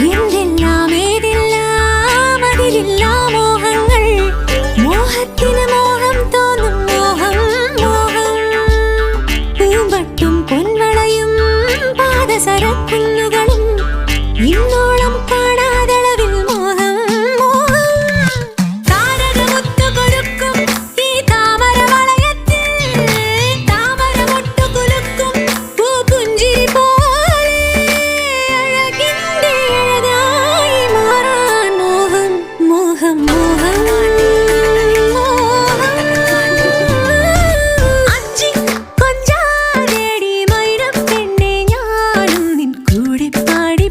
എന്തെല്ലാം ഏതെല്ലാം മോഹം മോഹം പൊൻവളയും പാദസരക്കുന്നു ஆடி